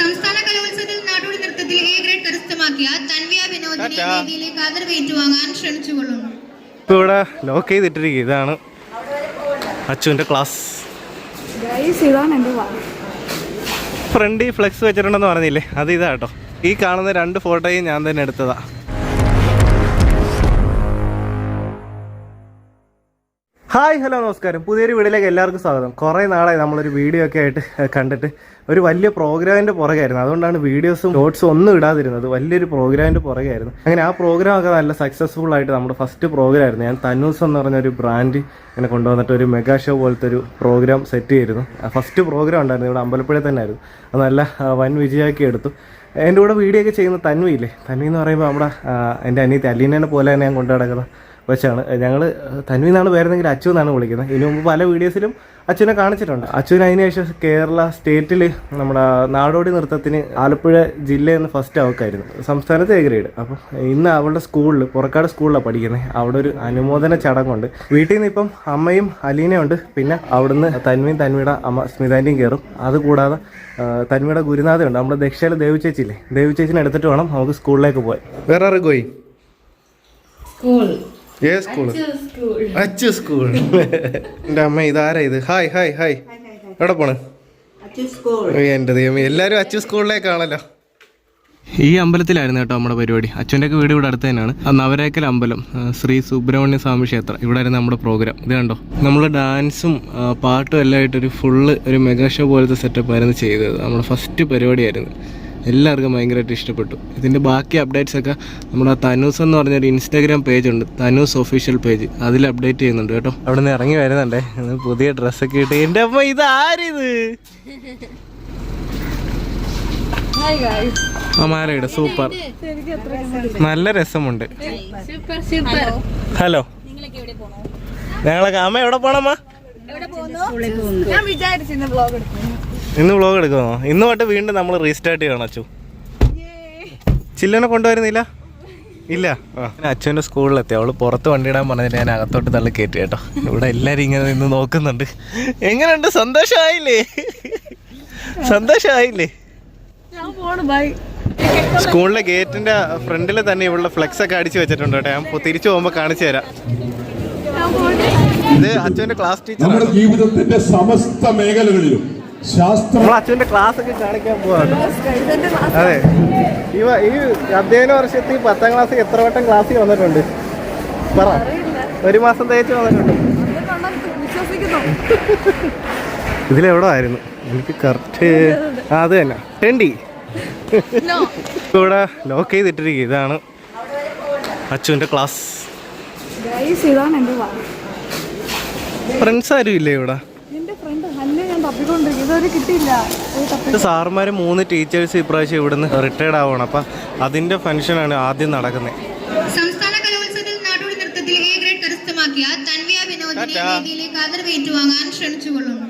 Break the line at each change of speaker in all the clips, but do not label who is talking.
സംസ്ഥാന കലോത്സവത്തിൽ നാടോടി നൃത്തത്തിൽ എ ഗ്രേഡ് കരസ്ഥമാക്കിയ തൻവിയ വിനോദിനെ. വേദിയിലേക്ക് ആദരവ് ഏറ്റുവാങ്ങാൻ ക്ഷണിച്ചുകൊള്ളുന്നു
ഇപ്പോൾ ഇവിടെ ലോക്ക് ചെയ്തിട്ടിരിക്കുക. ഇതാണ് അച്ചുവിന്റെ ക്ലാസ്. ഫ്രണ്ടിൽ ഫ്ലെക്സ് വെച്ചിട്ടുണ്ടെന്ന് പറഞ്ഞില്ലേ? അത് ഇതാട്ടോ ഈ കാണുന്ന രണ്ട് ഫോട്ടോയും ഞാൻ തന്നെ എടുത്തതാ. ഹായ് ഹലോ നമസ്കാരം. പുതിയൊരു വീഡിയോയിലേക്ക് എല്ലാവർക്കും സ്വാഗതം. കുറേ നാളായി നമ്മളൊരു വീഡിയോ ഒക്കെ ആയിട്ട് കണ്ടിട്ട് ഒരു വലിയ പ്രോഗ്രാമിന്റെ പുറകെയായിരുന്നു. അതുകൊണ്ടാണ് വീഡിയോസും ഷോർട്സും ഒന്നും ഇടാതിരുന്നത്. വലിയൊരു പ്രോഗ്രാമിന്റെ പുറകെയായിരുന്നു. അങ്ങനെ ആ പ്രോഗ്രാം ഒക്കെ നല്ല സക്സസ്ഫുൾ ആയിട്ട് നമ്മുടെ ഫസ്റ്റ് പ്രോഗ്രാം ആയിരുന്നു. ഞാൻ തന്നൂസ് എന്ന് പറഞ്ഞ ഒരു ബ്രാൻഡ് ഇങ്ങനെ കൊണ്ടുവന്നിട്ട് ഒരു മെഗാ ഷോ പോലത്തെ ഒരു പ്രോഗ്രാം സെറ്റ് ചെയ്തിരുന്നു. ഫസ്റ്റ് പ്രോഗ്രാം ഉണ്ടായിരുന്നു. ഇവിടെ അമ്പലപ്പുഴയിൽ തന്നെ ആയിരുന്നു അത് നല്ല വൻ വിജയമാക്കി എടുത്തു. എന്റെ കൂടെ വീഡിയോ ഒക്കെ ചെയ്യുന്ന തന്വിയില്ലേ തന്വി എന്ന് പറയുമ്പോൾ നമ്മുടെ എന്റെ അനിയത്തി അലീനേനെ പോലെ തന്നെ ഞാൻ കൊണ്ടു വെച്ചാണ്. ഞങ്ങൾ തന്വി എന്നാണ് പേരെന്നെങ്കിൽ അച്ചു എന്നാണ് വിളിക്കുന്നത്. ഇതിനു മുമ്പ് പല വീഡിയോസിലും അച്ഛനെ കാണിച്ചിട്ടുണ്ട്. അച്ഛന് അതിന് ശേഷം കേരള സ്റ്റേറ്റിൽ നമ്മുടെ നാടോടി നൃത്തത്തിന് ആലപ്പുഴ ജില്ലയിൽ നിന്ന് ഫസ്റ്റ് അവക്കായിരുന്നു സംസ്ഥാനത്ത് എ ഗ്രേഡ് അപ്പം ഇന്ന് അവളുടെ സ്കൂളിൽ പുറക്കാട് സ്കൂളിലാണ് പഠിക്കുന്നത് അവിടെ ഒരു അനുമോദന ചടങ്ങുണ്ട്. വീട്ടിൽ നിന്ന് ഇപ്പം അമ്മയും അലീനയും ഉണ്ട്. പിന്നെ അവിടുന്ന് തന്മയും തന്മയുടെ അമ്മ സ്മിതാന്റെയും കയറും. അതുകൂടാതെ തന്മയുടെ ഗുരുനാഥയുണ്ട് നമ്മുടെ ദക്ഷയിലെ ദേവി ചേച്ചിയില്ലേ? ദേവി ചേച്ചിനെ എടുത്തിട്ട് വേണം നമുക്ക് സ്കൂളിലേക്ക് പോയി വേറെ ആരും പോയി ഏ സ്കൂൾ? അച്ചു സ്കൂൾ. എന്റെ അമ്മ ഇതാരാ ഇത്? Hi hi hi. എവിടെ പോണ്? എന്റെ ദൈവമേ എല്ലാവരും അച്ചു സ്കൂളിലേക്കാണല്ലോ. ഈ അമ്പലത്തിലായിരുന്നു കേട്ടോ നമ്മുടെ പരിപാടി. അച്ഛന്റെ ഒക്കെ വീട് ഇവിടെ അടുത്ത് തന്നെയാണ്. ആ നവരേക്കൽ അമ്പലം ശ്രീ സുബ്രഹ്മണ്യ സ്വാമി ക്ഷേത്രം. ഇവിടെ ആയിരുന്നു നമ്മുടെ പ്രോഗ്രാം ഇത് കണ്ടോ? നമ്മൾ ഡാൻസും പാട്ടും എല്ലാം ആയിട്ടൊരു ഫുള്ള് ഒരു മെഗാ ഷോ പോലത്തെ സെറ്റപ്പ് ആയിരുന്നു ചെയ്തത്. നമ്മുടെ ഫസ്റ്റ് പരിപാടിയായിരുന്നു. എല്ലാവർക്കും ഭയങ്കരമായിട്ട് ഇഷ്ടപ്പെട്ടു. ഇതിന്റെ ബാക്കി അപ്ഡേറ്റ്സ് ഒക്കെ നമ്മുടെ തനൂസ് എന്ന് പറഞ്ഞൊരു ഇൻസ്റ്റാഗ്രാം പേജ് ഉണ്ട്. തനൂസ് ഒഫീഷ്യൽ പേജ് അതിൽ അപ്ഡേറ്റ് ചെയ്യുന്നുണ്ട് കേട്ടോ. അവിടെ നിന്ന് ഇറങ്ങി വരുന്നുണ്ടേ. പുതിയ ഡ്രസ്സൊക്കെ ഇട്ട് എന്റെ അമ്മ ഇത് ആരിത്? മാലയുടെ സൂപ്പർ. നല്ല രസമുണ്ട്.
സൂപ്പർ സൂപ്പർ
ഹലോ ഞങ്ങളൊക്കെ അമ്മ എവിടെ പോണമ്മ
ഞാൻ ബ്ലോഗ് എടുക്കുന്നു.
ഇന്ന് വ്ലോഗ് എടുക്കുമോ ഇന്ന് തൊട്ട് വീണ്ടും നമ്മൾ റീസ്റ്റാർട്ട് ചെയ്യണം അച്ചു. ചില്ലനെ കൊണ്ടുവരുന്നില്ല? ഇല്ല. അച്ഛന്റെ സ്കൂളിലെത്തി. അവൾ പുറത്ത് വണ്ടിയിടാൻ ഇടാൻ പറഞ്ഞിട്ട് ഞാൻ അകത്തോട്ട് തള്ളി കയറ്റി കേട്ടോ. ഇവിടെ എല്ലാവരും ഇങ്ങനെ നിന്ന് നോക്കുന്നുണ്ട്. എങ്ങനെയുണ്ട്? സന്തോഷമായില്ലേ സന്തോഷമായില്ലേ
ഞാൻ പോണു ബൈ.
സ്കൂളിലെ ഗേറ്റിന്റെ ഫ്രണ്ടിൽ തന്നെ ഇവിടെ ഫ്ലെക്സ് ഒക്കെ അടിച്ചു വെച്ചിട്ടുണ്ട് കേട്ടോ. ഞാൻ തിരിച്ചു പോകുമ്പോൾ കാണിച്ചു തരാം. ഇത് അച്ഛന്റെ ക്ലാസ് ടീച്ചർ
നമ്മുടെ ജീവിതത്തിന്റെ സമസ്ത മേഖലകളിലും ശാസ്ത്രം.
അച്ഛന്റെ ക്ലാസ് ഒക്കെ കാണിക്കാൻ പോവാണ്. അതെ. ഈ ഈ അധ്യയന വർഷത്തിൽ പത്താം ക്ലാസ് എത്ര വട്ടം ക്ലാസ്സിൽ വന്നിട്ടുണ്ട്? പറ. ഒരു മാസം തേച്ച് വന്നിട്ടുണ്ട്. ഇതിലെവിടെ ആയിരുന്നു എനിക്ക് കറക്റ്റ് അത് തന്നെ.
ടെണ്ടി
ഇവിടെ ലോക്ക് ചെയ്തിട്ടിരിക്കുക. ഇതാണ് അച്ചുവിന്റെ ക്ലാസ് ഫ്രണ്ട്സ് ആരും ഇല്ലേ ഇവിടെ
എന്റെ ഫ്രണ്ട് ഹന്നെ ഞാൻ തപ്പിക്കൊണ്ടിരിക്കും ഇതുവരെ കിട്ടിയില്ല. ഒരു തപ്പി
സാറുമാർ മൂന്ന് ടീച്ചേഴ്സ് ഇപ്രാവശ്യം ഇവിടുന്ന് റിട്ടയർഡ് ആവണം അപ്പം അതിന്റെ ഫംഗ്ഷനാണ് ആദ്യം നടക്കുന്നത്
സംസ്ഥാന കലോത്സവത്തിൽ നാടോടി നൃത്തത്തിൽ എ ഗ്രേഡ് കരസ്ഥമാക്കിയ തൻവിയ വിനോദിനെ
ടാറ്റാ.
വേദിയിലേക്ക് ആദരവ് ഏറ്റുവാങ്ങാൻ ക്ഷണിച്ചുകൊള്ളുന്നു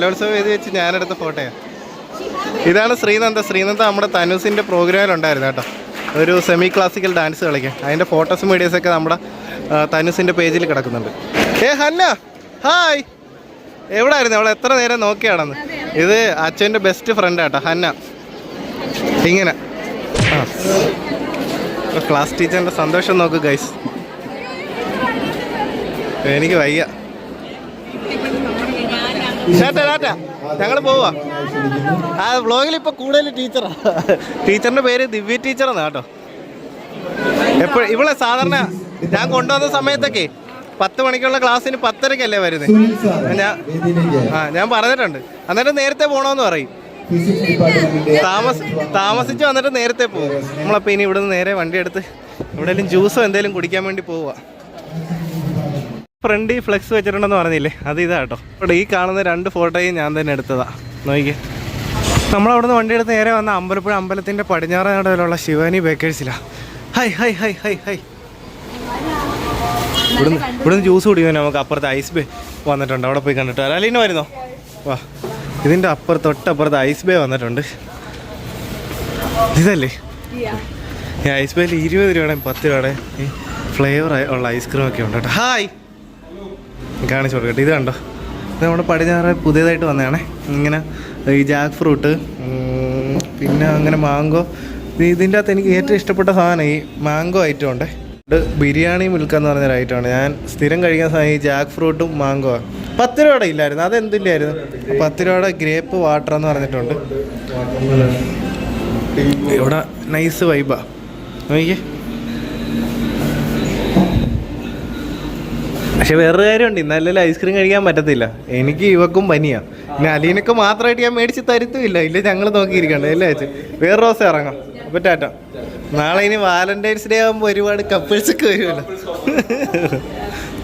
കലോത്സവം വേദി വെച്ച് ഞാനെടുത്ത ഫോട്ടോയാണ് ഇതാണ് ശ്രീനന്ദ. ശ്രീനന്ദ നമ്മുടെ തനുസിന്റെ പ്രോഗ്രാമിലുണ്ടായിരുന്നു കേട്ടോ. ഒരു സെമി ക്ലാസിക്കൽ ഡാൻസ് കളിക്കാൻ അതിന്റെ ഫോട്ടോസും ഒക്കെ നമ്മുടെ തനുസിന്റെ പേജിൽ കിടക്കുന്നുണ്ട്. ഏ ഹന്ന. ഹായ് എവിടെ ആയിരുന്നു അവൾ എത്ര നേരം നോക്കിയാണെന്ന്. ഇത് അച്ഛന്റെ ബെസ്റ്റ് ഫ്രണ്ട് കേട്ടോ ഹന്ന. ഇങ്ങനെ. ആ. ക്ലാസ് ടീച്ചറിന്റെ സന്തോഷം നോക്ക് ഗൈസ് എനിക്ക് വയ്യ. ടാറ്റാ ടാറ്റാ ഞങ്ങൾ പോവാ. ആ വ്ളോഗിൽ ഇപ്പൊ കൂടുതൽ ടീച്ചറാ ടീച്ചറിന്റെ പേര് ദിവ്യ ടീച്ചറാണ് കേട്ടോ. എപ്പോഴും ഇവളെ സാധാരണ ഞാൻ കൊണ്ടുവന്ന സമയത്തൊക്കെ പത്ത് മണിക്കുള്ള ക്ലാസ്സിന് പത്തരക്കല്ലേ വരുന്നത് ഞാൻ ആ ഞാൻ പറഞ്ഞിട്ടുണ്ട്. എന്നിട്ട് നേരത്തെ പോണോന്ന് പറയും. താമസ താമസിച്ച് വന്നിട്ട് നേരത്തെ പോകും നമ്മളപ്പോൾ ഇനി ഇവിടുന്ന് നേരെ വണ്ടി എടുത്ത് എവിടെയെങ്കിലും ജ്യൂസോ എന്തെങ്കിലും കുടിക്കാൻ വേണ്ടി പോവുക ഫ്രണ്ടിൽ ഫ്ലെക്സ് വെച്ചിട്ടുണ്ടെന്ന് പറഞ്ഞില്ലേ? അത് ഇതാ കേട്ടോ. ഇവിടെ ഈ കാണുന്ന രണ്ട് ഫോട്ടോയും ഞാൻ തന്നെ എടുത്തതാ. നോക്കിക്കേ. നമ്മളവിടുന്ന് വണ്ടി എടുത്ത് നേരെ വന്ന അമ്പലപ്പുഴ അമ്പലത്തിന്റെ പടിഞ്ഞാറ് നടയിലുള്ള Shivani ബേക്കേഴ്സിലാണ് hi hi hi hi hi. ഇവിടുന്ന് ജ്യൂസ് കുടിക്കാൻ നമുക്ക് അപ്പുറത്ത് ഐസ് ബേ വന്നിട്ടുണ്ട്. അവിടെ പോയി കണ്ടിട്ട് വരാം. അലീന വരുന്നോ? വാ. ഇതിന്റെ അപ്പുറത്ത് തൊട്ടപ്പുറത്ത് ഐസ് ബേ വന്നിട്ടുണ്ട്. ഇതല്ലേ? ഈ ഐസ് ബേയിൽ ഇരുപത് രൂപയുടെ പത്ത് രൂപയുടെ ഫ്ലേവർ ഉള്ള ഐസ്ക്രീം ഒക്കെ ഉണ്ട് കേട്ടോ ഹായ് കാണിച്ചു കൊടുക്കട്ടെ. ഇത് കണ്ടോ? ഇത് നമ്മുടെ പടിഞ്ഞാറ് പുതിയതായിട്ട് വന്നതാണേ. ഇങ്ങനെ ഈ ജാക്ക് ഫ്രൂട്ട് പിന്നെ അങ്ങനെ മാങ്കോ ഇതിന്റെ അകത്ത് എനിക്ക് ഏറ്റവും ഇഷ്ടപ്പെട്ട സാധനം ഈ മാങ്കോ ഐറ്റം ഉണ്ട്. ഇത് ബിരിയാണി മിൽക്ക് എന്ന് പറഞ്ഞൊരു ഐറ്റമാണ് ഞാൻ സ്ഥിരം കഴിക്കുന്ന സാധനം ഈ ജാക്ക് ഫ്രൂട്ടും മാങ്കോ പത്ത് രൂപയുടെ ഇല്ലായിരുന്നു. അതെന്തിന്റെ ആയിരുന്നു പത്ത് രൂപയുടെ ഗ്രേപ്പ് വാട്ടർ എന്ന് പറഞ്ഞിട്ടുണ്ട്. ഇവിടെ നൈസ് വൈബാ നോക്കിയേ പക്ഷെ വേറൊരു കാര്യമുണ്ട്. ഇന്നലെ ഐസ്ക്രീം കഴിക്കാൻ പറ്റത്തില്ല. എനിക്ക് ഇവക്കും പനിയാ. പിന്നെ അലീനൊക്കെ മാത്രമായിട്ട് ഞാൻ മേടിച്ച് തരുത്തുമില്ല. ഇല്ല ഞങ്ങൾ നോക്കിയിരിക്കണ്ട. അല്ലേ അച്ഛൻ? വേറെ ദിവസം ഇറങ്ങാം. അപ്പൊ ടാറ്റ. നാളെ ഇനി വാലന്റൈൻസ് ഡേ ആകുമ്പോൾ ഒരുപാട് കപ്പിൾസ് ഒക്കെ വരുമല്ലോ.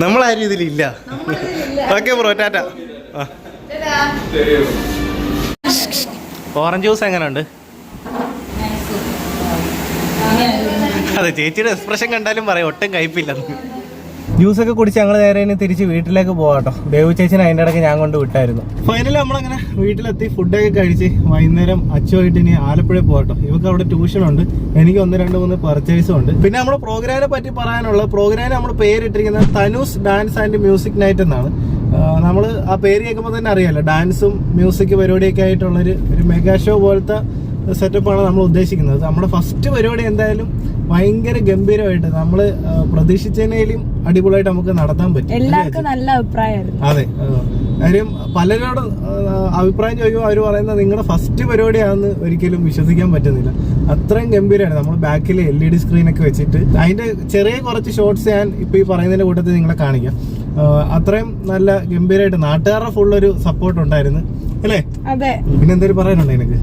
നമ്മളാരും ഇതിലില്ല. ഓക്കെ ബ്രോ ടാറ്റ. ഓറഞ്ച് ജ്യൂസ് എങ്ങനെയുണ്ട് അതെ ചേച്ചിയുടെ എക്സ്പ്രഷൻ കണ്ടാലും പറയാം. ഒട്ടും കയ്പില്ലെന്ന് ജ്യൂസ് ഒക്കെ കുടിച്ച് ഞങ്ങൾ നേരെ ഇനി തിരിച്ച് വീട്ടിലേക്ക് പോകാട്ടോ ദേവു ചേച്ചിനെ അതിന്റെ ഇടയ്ക്ക് ഞാൻ കൊണ്ട് വിട്ടായിരുന്നു. ഫൈനലി നമ്മളങ്ങനെ വീട്ടിലെത്തി ഫുഡൊക്കെ കഴിച്ച് വൈകുന്നേരം അച്ചുമായിട്ട് ഇനി ആലപ്പുഴ പോകട്ടോ ഇവർക്ക് അവിടെ ട്യൂഷൻ ഉണ്ട് എനിക്ക് ഒന്ന് രണ്ട് മൂന്ന് പർച്ചേസും ഉണ്ട്. പിന്നെ നമ്മുടെ പ്രോഗ്രാമിനെ പറ്റി പറയാനുള്ള പ്രോഗ്രാമിന് നമ്മൾ പേരിട്ടിരിക്കുന്നത് Thanus dance and music night എന്നാണ്. നമ്മൾ ആ പേര് കേൾക്കുമ്പോൾ തന്നെ അറിയാലോ ഡാൻസും മ്യൂസിക് പരിപാടിയൊക്കെ ആയിട്ടുള്ളൊരു ഒരു മെഗാ ഷോ പോലത്തെ സെറ്റപ്പാണ് നമ്മൾ ഉദ്ദേശിക്കുന്നത്. നമ്മുടെ ഫസ്റ്റ് പരിപാടി എന്തായാലും ഭയങ്കര ഗംഭീരമായിട്ട് നമ്മൾ പ്രതീക്ഷിച്ചതിനേലും അടിപൊളിയായിട്ട് നമുക്ക് നടത്താൻ പറ്റും.
എല്ലാവർക്കും നല്ല അഭിപ്രായമായിരുന്നു.
അതെ. കാര്യം പലരോട് അഭിപ്രായം ചോദിക്കുമ്പോൾ അവർ പറയുന്നത് നിങ്ങളുടെ ഫസ്റ്റ് പരിപാടിയാണെന്ന് ഒരിക്കലും വിശ്വസിക്കാൻ പറ്റുന്നില്ല. അത്രയും ഗംഭീരമാണ് നമ്മൾ ബാക്കിൽ എൽ ഇ ഡി സ്ക്രീനൊക്കെ വെച്ചിട്ട് അതിന്റെ ചെറിയ കുറച്ച് ഷോർട്സ് ഞാൻ ഇപ്പൊ ഈ പറയുന്നതിന്റെ കൂട്ടത്തിൽ നിങ്ങളെ കാണിക്കാം. അത്രയും നല്ല ഗംഭീരമായിട്ട് നാട്ടുകാരുടെ ഫുൾ ഒരു സപ്പോർട്ട് ഉണ്ടായിരുന്നു. അല്ലേ?
അതെ.
പിന്നെ എന്തെങ്കിലും പറയാനുണ്ടോ എനിക്ക്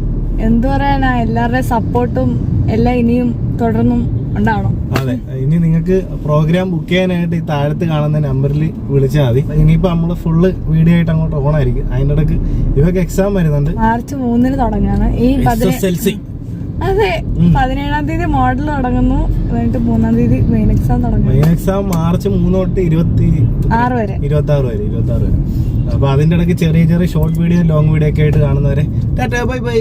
എന്തു പറയാനാ എല്ലാവരുടെയും സപ്പോർട്ടും എല്ലാം ഇനിയും തുടർന്നും ഉണ്ടാവണം.
അതെ ഇനി നിങ്ങൾക്ക് പ്രോഗ്രാം ബുക്ക് ചെയ്യാനായിട്ട് ഈ താഴത്ത് കാണുന്ന നമ്പറിൽ വിളിച്ചാൽ മതി. ഇനിയിപ്പോ നമ്മൾ ഫുള്ള് വീഡിയോ ആയിട്ട് അങ്ങോട്ട് ഓൺ ആയിരിക്കും അതിന്റെ ഇടയ്ക്ക് ഇവക്ക് എക്സാം വരുന്നുണ്ട്.
മാർച്ച് മൂന്നിന് തുടങ്ങാണ്. ഈ അതെ പതിനേഴാം തീയതി മോഡൽ തുടങ്ങുന്നു. എന്നിട്ട് മൂന്നാം തീയതി മെയിൻ എക്സാം തുടങ്ങുന്നു.
മെയിൻ എക്സാം മാർച്ച് മൂന്ന് തൊട്ട് ഇരുപത്തി
ആറ് വരെ.
ഇരുപത്തി ആറ് വരെ ഇരുപത്തി ആറ് വരെ. അപ്പൊ അതിന്റെ ഇടയ്ക്ക് ചെറിയ ചെറിയ ഷോർട്ട് വീഡിയോ ലോങ് വീഡിയോ ഒക്കെ ആയിട്ട് കാണുന്നവരെ ടാറ്റാ ബൈ ബൈ!